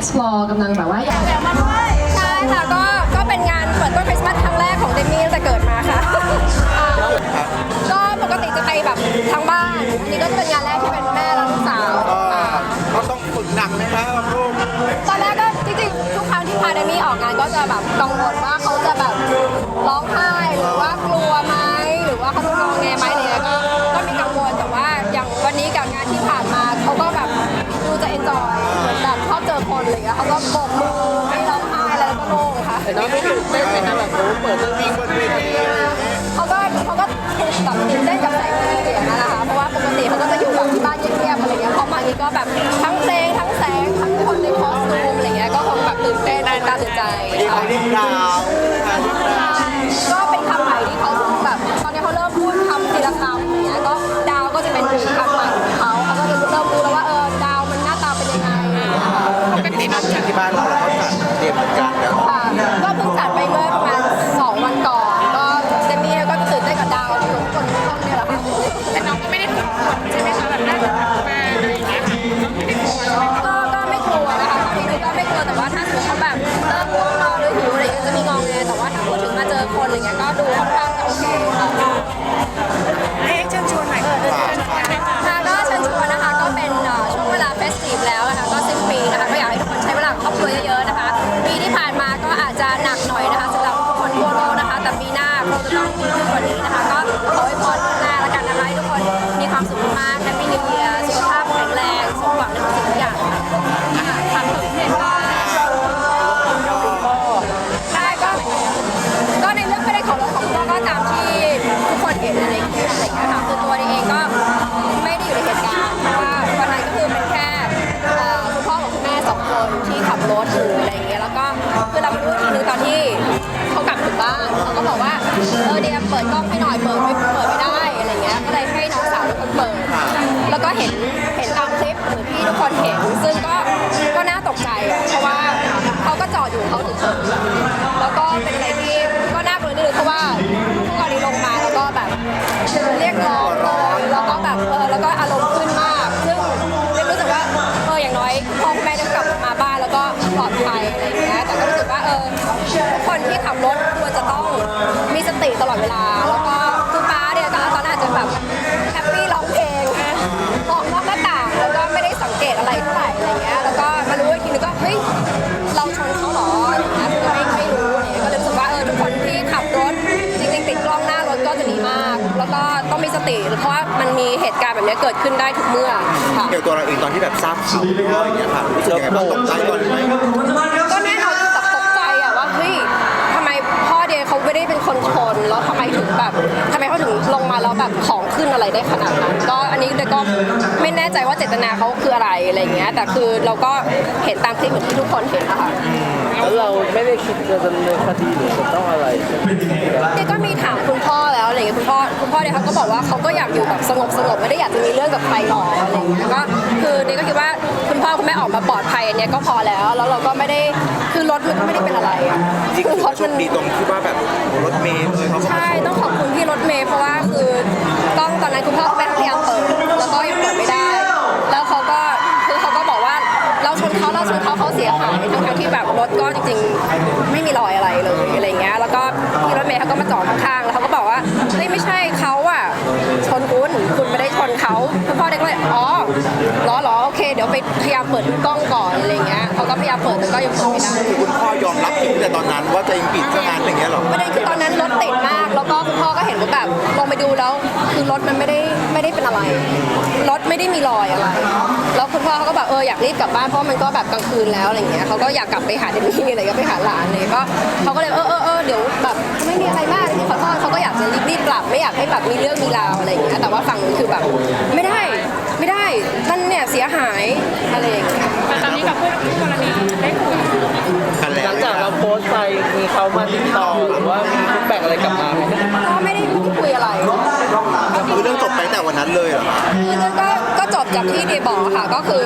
explore กำลังแบบว่าอยากใช่ค่ะก็ก็เป็นงานเปิดต้นคริสต์มาสครั้งแรกของเดมี่ตั้งแต่เกิดมาค่ะอ่าก็ปกติจะไปแบบทางบ้านอันนี้ก็จะเป็นงานแรกที่เป็นแม่และลูกสาวก็ค่ะก็ต้องฝึกหนักไหมครับลูกตอนแรกก็จริงๆทุกครั้งที่พาเดมี่ออกงานก็จะแบบกังวลว่า เห็นเห็นตามคลิปเหมือนที่ทุกคนเห็น ซึ่งก็ก็น่าตกใจอะเพราะว่าเขาก็จอดอยู่เขาถึงชนแล้วก็เป็นอะไรที่ก็น่ากลัวนิดนึงเพราะว่าผู้กรณีลงมาแล้วก็แบบเรียกร้องเลยแล้วก็แบบเออแล้วก็อารมณ์ขึ้นมาก ซึ่งเรียกรู้สึกว่าเอออย่างน้อยพ่อคุณแม่ได้กลับมาบ้านแล้วก็ปลอดภัยอะไรอย่างเงี้ยแต่ก็รู้สึกว่าเออทุกคนที่ขับรถควรจะต้องมีสติตลอดเวลา เหตุการณ์แบบนี้เกิดขึ้นได้ทุกเมื่อค่ะเกี่ยวตัวเราเองตอนที่แบบทราบข่าวแล้วอย่างเงี้ยค่ะรู้สึกยังไงบ้างตกใจก่อนไหมก็แน่นอนคือแบบตกใจอะว่าเฮ้ยทำไมพ่อเดียเขาไม่ได้เป็นคนชนแล้วทำไมถึงแบบทำไมเขาถึงลงมาแล้วแบบของขึ้นอะไรได้ขนาดนั้นก็อันนี้เดียก็ไม่แน่ใจว่าเจตนาเขาคืออะไรอะไรอย่างเงี้ยแต่คือเราก็เห็นตามคลิปเหมือนที่ทุกคนเห็นนะคะ แล้วเราไม่ได้คิดจะดำเนินคดีหรือจะต้องอะไรเดียก็มีถามคุณพ่อแล้ว อะไรเงี้ยคุณพ่อคุณพ่อเนี่ยเขาก็บอกว่าเขาก็อยากอยู่แบบสงบสงบไม่ได้อยากจะมีเรื่องกับใครหรอกอะไรเงี้ยก็คือเดียก็คิดว่าคุณพ่อคุณแม่ออกมาปลอดภัยอันเนี้ยก็พอแล้ว แล้วเราก็ไม่ได้คือรถมันก็ไม่ได้เป็นอะไรอะจริงคือๆรถโชมัคน ดีตรงที่ว่าแบบรถเมล์เลยเขาก็ใช่ ต้องขอบคุณพี่รถเมย์เพราะว่าคือกล้องตอนนั้นคุณพ่อคุณแม่พยายามเปิด แล้วก็ยังเปิดไม่ได้ แล้วเขาก็ เราชนเขาเราชนเขาเขาเสียหายทั้งๆที่แบบรถก็จริงๆ ไม่มีรอยอะไรเลยอะไรเงี้ยแล้วก็พี่รถเมย์เขาก็มาจอดข้างๆแล้วเขาก็บอกว่าเฮ้ยไม่ใช่เขาอะชนคุณคุณไม่ได้ชนเขาคุณพ่อเด็กก็เลยอ๋อเหรอเหรอโอเคเดี๋ยวไปพยายามเปิดกล้องก่อนอะไรเงี้ยเขาก็พยายามเปิดแต่ก็ยังเปิดไม่ได้คือคุณพ่อยอมรับผิดแต่ตอนนั้นว่าตัวเองผิดซะงั้นอย่างเงี้ยหรอประเด็นคือตอนนั้นรถติดมาก แล้วก็คุณพ่อก็เห็นว่าแบบลงไปดูแล้วคือรถมันไม่ได้ไม่ได้เป็นอะไร รถไม่ได้มีรอยอะไร แล้วคุณพ่อเขาก็แบบเอออยากรีบกลับบ้านเพราะมันก็แบบกลางคืนแล้วอะไรเงี้ยเขาก็อยากกลับไปหาเดมี่อะไรก็ไปหาหลานเลยก็เขาก็เลยเออเออเออเดี๋ยวแบบไม่มีอะไรมากที่ขอโทษเขาก็อยากจะรีบรีบกลับไม่อยากให้แบบมีเรื่องมีราวอะไรอย่างเงี้ยแต่ว่าฝั่งนู้นคือแบบไม่ได้ไม่ได้นั่นเนี่ยเสียหายอะไรอย่างเงี้ยแต่ตอนนี้กับเพื่อนคู่กรณีได้คุยกันแล้วหลังจากเราโพสต์ไปมีเขามาติดต่อหรือว่ามีฟีดแบ็กอะไรกลับมา จบจากที่เดย์บอกค่ะก็คือ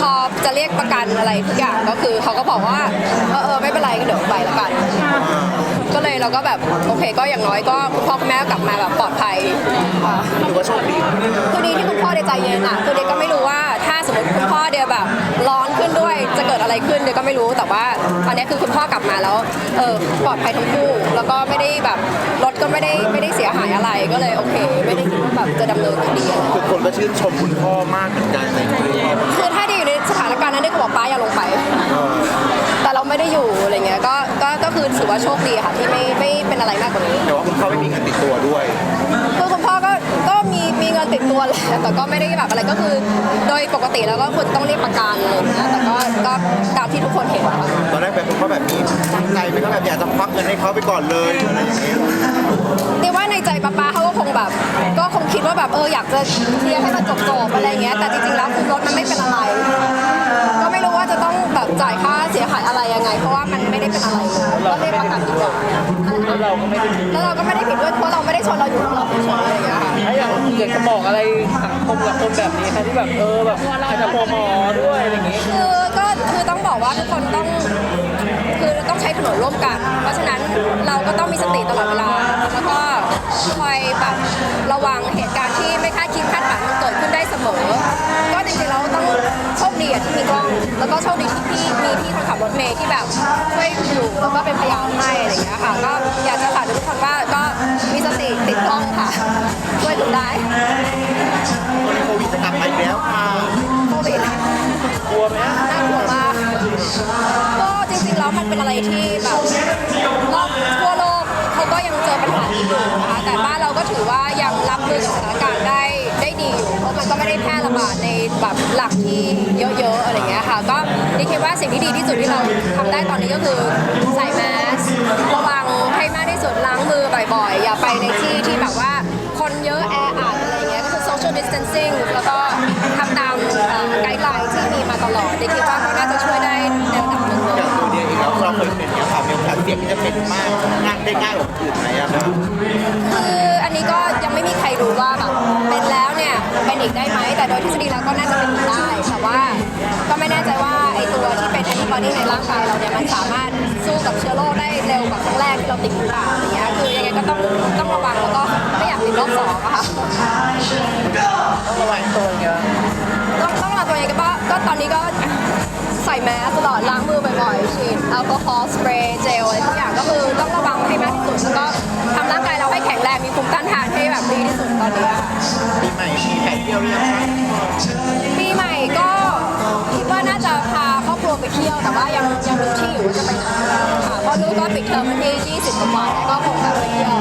พอจะเรียกประกันอะไรทุกอย่างก็คือเขาก็บอกว่าเออเออไม่เป็นไรก็เดี๋ยวไปละกัน ก็เลยเราก็แบบโอเคก็อย่างน้อยก็คุณพ่อคุณแม่ก็กลับมาแบบปลอดภัยค่ะถือว่าโชคดีคือดีที่คุณพ่อได้ใจเย็นอะคือเด็กก็ไม่รู้ว่าถ้า สมมติคุณพ่อเดียแบบร้อนขึ้นด้วยจะเกิดอะไรขึ้นเดียก็ไม่รู้แต่ว่าตอนนี้คือคุณพ่อกลับมาแล้วเออปลอดภัยทั้งคู่แล้วก็ไม่ได้แบบรถก็ไม่ได้ไม่ได้เสียหายอะไรก็เลยโอเค ไม่ได้คิดว่าแบบจะดำเนินคดีอะไรทุกคนก็ชื่นชมคุณพ่อมากเหมือนกันในคลิปคือถ้าเดียอยู่ในสถานการณ์นั้นเดียก็บอกป้าอย่าลงไป แต่เราไม่ได้อยู่อะไรเงี้ยก็ก็ก็คือถือว่าโชคดีค่ะที่ไม่ไม่เป็นอะไรมากกว่านี้ แต่ว่าคุณพ่อไม่มีเงินติดตัวด้วย ติดตัวแหละแต่ก็ไม่ได้แบบอะไรก็คือ โดยปกติแล้วก็ควรต้องเรียกประกันอะไรอย่างเงี้ยแต่ก็ก็ตามที่ทุกคนเห็นอะค่ะตอนแรกแบบคุณพ่อแบบนี้ตั้งใจไหมก็แบบอยากจะควักเงินให้เขาไปก่อนเลยอะไรอย่างเงี้ยเดียว่าในใจป้าป้าเขาก็คงแบบ ก็คงคิดว่าแบบเอออยากจะเคลียร์ให้มันจบจบๆอะไรเงี้ยแต่จริงๆแล้วคือรถมันไม่เป็นอะไร ก็ไม่รู้ว่าจะต้องแบบจ่ายค่าเสียหายอะไรยังไง เพราะว่ามันไม่ได้เป็นอะไรเลยก็เรียกประกันดีกว่าแล้วเราก็ไม่ได้แล้วเราก็ไม่ได้ผิดด้วยเพราะเราไม่ได้ชนเราอยู่ของเราเฉยๆ อยางเงี้ยค่ะถ้าอย่างอยากจะบอกอะไรสังคมกับคนแบบนี้คะที่แบบเออแบบอาจจะโปรโมทด้วยอะไรอย่างงี้ คือก็คือต้องบอกว่าทุกคนต้องคือต้องใช้ถนนร่วมกัน เพราะฉะนั้นเราก็ต้องมีสติตลอดเวลาแล้วก็คอยแบบระวังเหตุการณ์ที่ไม่ แล้วก็โชคดีที่พี่มีพี่คนขับรถเมย์ที่แบบช่วยอยู่แล้วก็เป็นพยานให้อะไรอย่างเงี้ยค่ะ ก็อยากจะฝากทุกคนว่าก็มีสติติดกล้องค่ะช่วยดูได้าดในแบบหลักที่เยอะๆอะไรเงี้ยค่ะ ก็นี่คิดว่าสิ่งที่ดีที่สุดที่เราทำได้ตอนนี้ก็คือใส่แมสระวังให้มากที่สุดล้างมือบ่อยๆ อย่าไปในที่ที่แบบว่าคนเยอะแออัดอะไรเงี้ยก็คือ social distancing แล้วก็ทำตามไกด์ไลน์ที่มีมาตลอดเดยคิดว่าก็น่าจะช่วยได้ในระดับหนึ่งอย่างตัวเดียเองแล้วเราเคยเป็นเนี่ยค่ะมีโอกาสเสี่ยงที่จะเป็นมากง่ายได้ง่ายกว่า ก็ไม่แน่ใจว่าไอตัวที่เป็นแอนติบอดีในร่างกายเราเนี่ยมันสามารถสู้กับเชื้อโรคได้เร็วกว่าครั้งแรกที่เราติดหรือเปล่าอย่างเงี้ยคือยังไงก็ต้องต้องระวังแล้วก็ไม่อยากติดรอบสองอะค่ะต้องระวังตัวอย่างเงี้ยต้องต้องระวังตัวเองก็บ้าก็ตอนนี้ก็ใส่แมสตลอดล้างมือบ่อยๆฉีดแอลกอฮอล์สเปรย์เจลอะไรทุกอย่างก็คือต้องระวังให้มากที่สุดแล้วก็ทำร่างกายเราให้แข็งแรงมีภูมิต้านทานให้แบบดีที่สุดตอนนี้อะปีใหม่มีแผนเที่ยวหรือยังคะปีใหม่ก็คิด ว่าน่าจะพาครอบครัวไปเที่ยว แต่ว่ายังยังดูที่อยู่ว่าจะไปไหนค่ะเพราะลูกก็ปิดเทอมวันที่20กว่าแล้วก็คงแบบไปเที่ยว